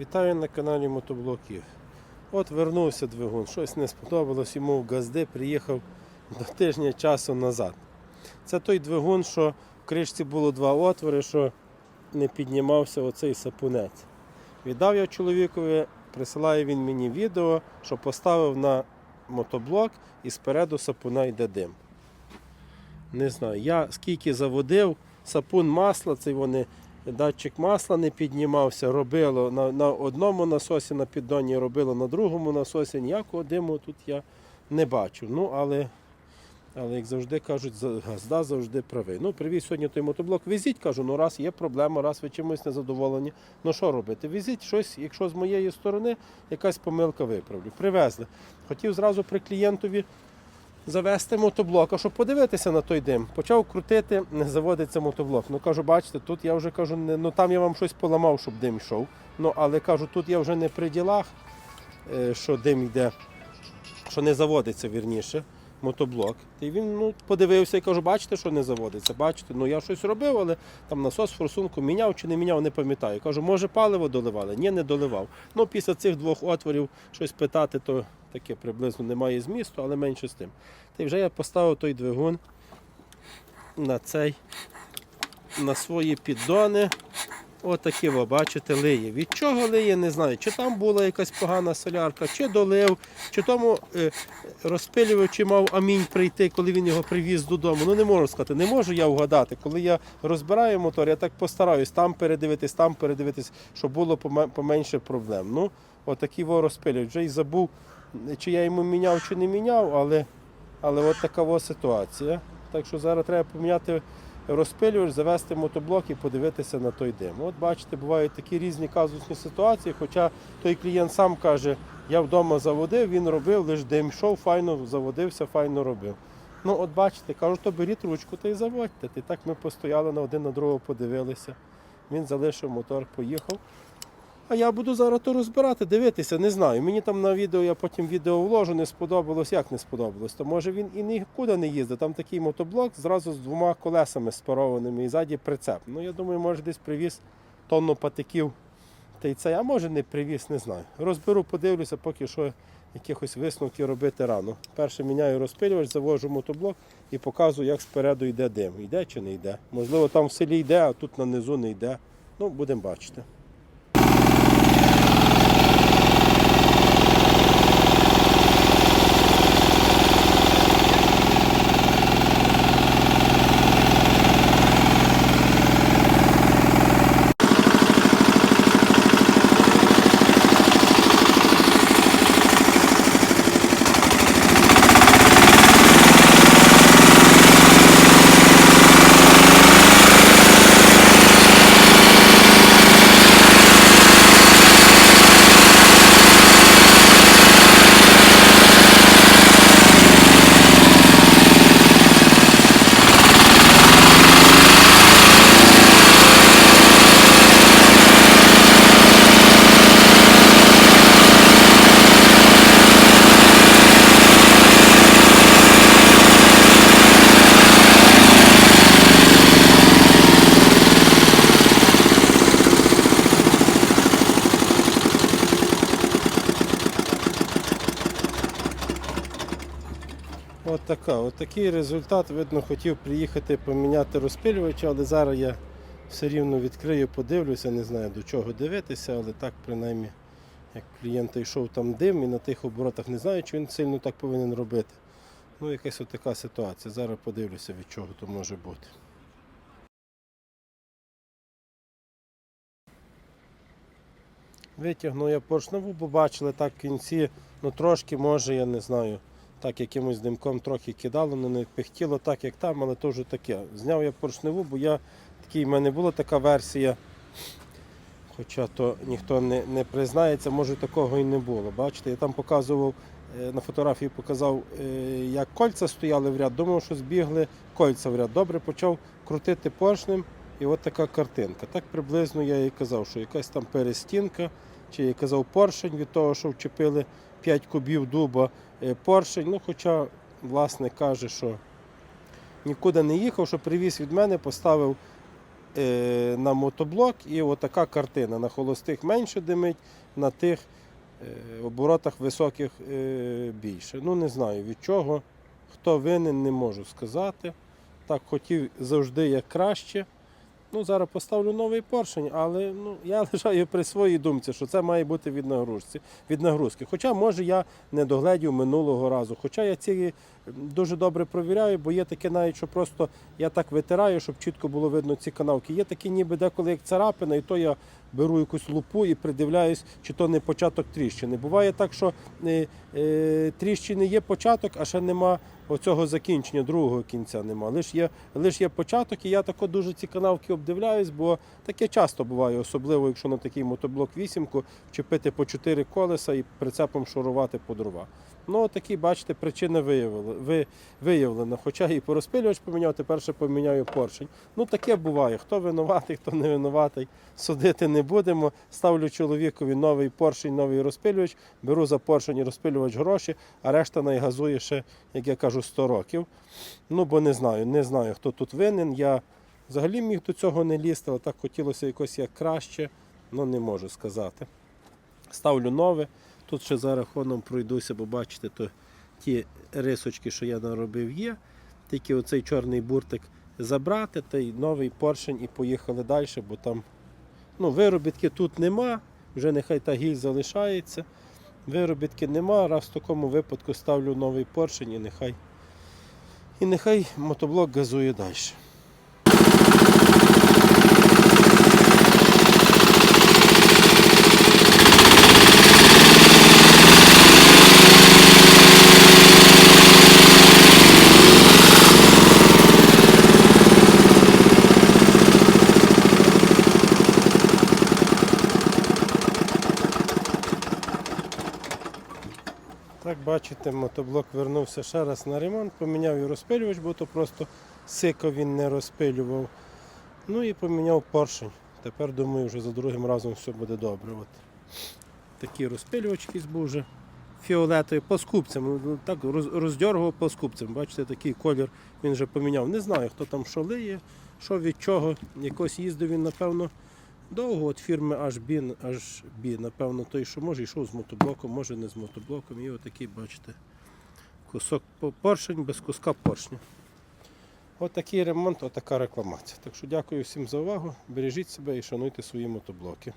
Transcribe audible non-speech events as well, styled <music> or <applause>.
Вітаю на каналі Мотоблоків. От вернувся двигун, щось не сподобалось йому в газди, приїхав до тижня часу назад. Це той двигун, що в кришці було два отвори, що не піднімався оцей сапунець. Віддав я чоловікові, присилає він мені відео, що поставив на мотоблок і спереду сапуна йде дим. Не знаю, я скільки заводив, сапун масла, цей вони датчик масла не піднімався, робило на, на одному насосі на піддоні, робило на другому насосі. Ніякого диму тут я не бачу. Ну, але, але як завжди кажуть, газда завжди правий. Ну, привіз сьогодні той мотоблок. Візіть, кажу, ну раз є проблема, раз ви чимось незадоволені. Ну що робити? Візіть щось, якщо з моєї сторони якась помилка виправлю. Привезли. Хотів зразу при клієнтові завести мотоблок, а щоб подивитися на той дим. Почав крутити, не заводиться мотоблок. Ну кажу, бачите, тут я вже кажу, не, ну там я вам щось поламав, щоб дим йшов. Ну але кажу, тут я вже не при ділах, е, що дим йде, що не заводиться вірніше. Мотоблок. І він ну, подивився і кажу, бачите, що не заводиться. Бачите, ну я щось робив, але там насос форсунку міняв чи не міняв, не пам'ятаю. Кажу, може паливо доливали? Ні, не доливав. Ну, після цих двох отворів щось питати, то таке приблизно немає змісту, але менше з тим. Та вже я поставив той двигун на цей, на свої піддони. Отакі, ви бачите, лиє. Від чого лиє, не знаю. Чи там була якась погана солярка, чи долив, чи тому е, розпилювачі мав амінь прийти, коли він його привіз додому. Ну не можу сказати, не можу я вгадати. Коли я розбираю мотор, я так постараюсь там передивитись, там передивитись, щоб було поменше проблем. Ну, отакі во розпилюють. Вже й забув, чи я йому міняв, чи не міняв, але, але от така ситуація. Так що зараз треба поміняти розпилювач, завести мотоблок і подивитися на той дим. От бачите, бувають такі різні казусні ситуації, хоча той клієнт сам каже, я вдома заводив, він робив, лише дим йшов, файно заводився, файно робив. Ну, от бачите, кажу, то беріть ручку та й заводьте. І так ми постояли на один на другого, подивилися. Він залишив мотор, поїхав. А я буду зараз то розбирати, дивитися, не знаю. Мені там на відео, я потім відео вложу, не сподобалось, як не сподобалось. То може він і нікуди не їздить. Там такий мотоблок зразу з двома колесами спарованими і ззаді прицеп. Ну я думаю, може десь привіз тонну патиків. Та й це, а може не привіз, не знаю. Розберу, подивлюся, поки що якихось висновків робити рано. Перше міняю розпилювач, завожу мотоблок і показую, як спереду йде дим. Йде чи не йде. Можливо, там в селі йде, а тут на низу не йде. Ну, будемо бачити. Така, от такий результат. Видно, хотів приїхати поміняти розпилювач, але зараз я все рівно відкрию, подивлюся, не знаю до чого дивитися, але так принаймні, як клієнта йшов там дим і на тих оборотах не знаю, чи він сильно так повинен робити. Ну, якась от така ситуація. Зараз подивлюся, від чого то може бути. Витягнув я поршневу, бо бачили так в кінці, ну трошки може, я не знаю, так якимось димком трохи кидало, ну не пихтіло так, як там, але то вже таке. Зняв я поршневу, бо я такий, в мене була така версія, хоча то ніхто не, не признається, може такого і не було. Бачите, я там показував, е, на фотографії показав, е, як кольця стояли в ряд, думав, що збігли кольця в ряд. Добре почав крутити поршнем. І от така картинка. Так приблизно я і казав, що якась там перестінка, чи я казав поршень від того, що вчепили 5 кубів дуба е, поршень. Ну, хоча, власне, каже, що нікуди не їхав, що привіз від мене, поставив е, на мотоблок, і отака картина. На холостих менше димить, на тих е, оборотах високих більше. Ну не знаю від чого. Хто винен, не можу сказати. Так хотів завжди як краще. Ну, зараз поставлю новий поршень, але ну, я <laughs> лишаю при своїй думці, що це має бути від нагрузки. Від нагрузки. Хоча, може, я не догледів минулого разу. Хоча я ці дуже добре провіряю, бо є таке навіть, що просто я так витираю, щоб чітко було видно ці канавки. Є такі ніби деколи як царапина, і то я беру якусь лупу і придивляюсь, чи то не початок тріщини. Буває так, що е, е, тріщини є початок, а ще нема оцього закінчення, другого кінця нема. Лиш є, лиш є початок, і я тако дуже ці канавки обдивляюсь, бо таке часто буває, особливо якщо на такий мотоблок вісімку чіпити по чотири колеса і прицепом шурувати по дрова. Ну, такі, бачите, причина виявлена. Хоча і порозпилювач поміняв, тепер ще поміняю поршень. Ну, таке буває. Хто винуватий, хто не винуватий, судити не будемо. Ставлю чоловікові новий поршень, новий розпилювач, беру за поршень і розпилювач гроші, а решта найгазує ще, як я кажу, 100 років. Ну, бо не знаю, не знаю, хто тут винен. Я взагалі міг до цього не лізти, але так хотілося якось як краще, ну не можу сказати. Ставлю нове. Тут ще за рахуном пройдуся, бо бачите, то ті рисочки, що я наробив, є. Тільки оцей чорний буртик забрати, та й новий поршень і поїхали далі, бо там ну, виробітки тут нема, вже нехай та гіль залишається. Виробітки нема, раз в такому випадку ставлю новий поршень і нехай, і нехай мотоблок газує далі. Так, бачите, мотоблок вернувся ще раз на ремонт, поміняв і розпилювач, бо то просто сико він не розпилював. Ну і поміняв поршень. Тепер думаю, вже за другим разом все буде добре. От. Такі розпилювачки був вже по скупцям. Ну, Так роз- роздьоргував по скупцям. Бачите, такий колір він вже поміняв. Не знаю, хто там що лиє, що від чого. Якось їздив він, напевно, довго від фірми HB, HB, напевно, той, що може, йшов з мотоблоком, може не з мотоблоком. І отакий, бачите, кусок поршень без куска поршня. Отакий ремонт, отака рекламація. Так що дякую всім за увагу. Бережіть себе і шануйте свої мотоблоки.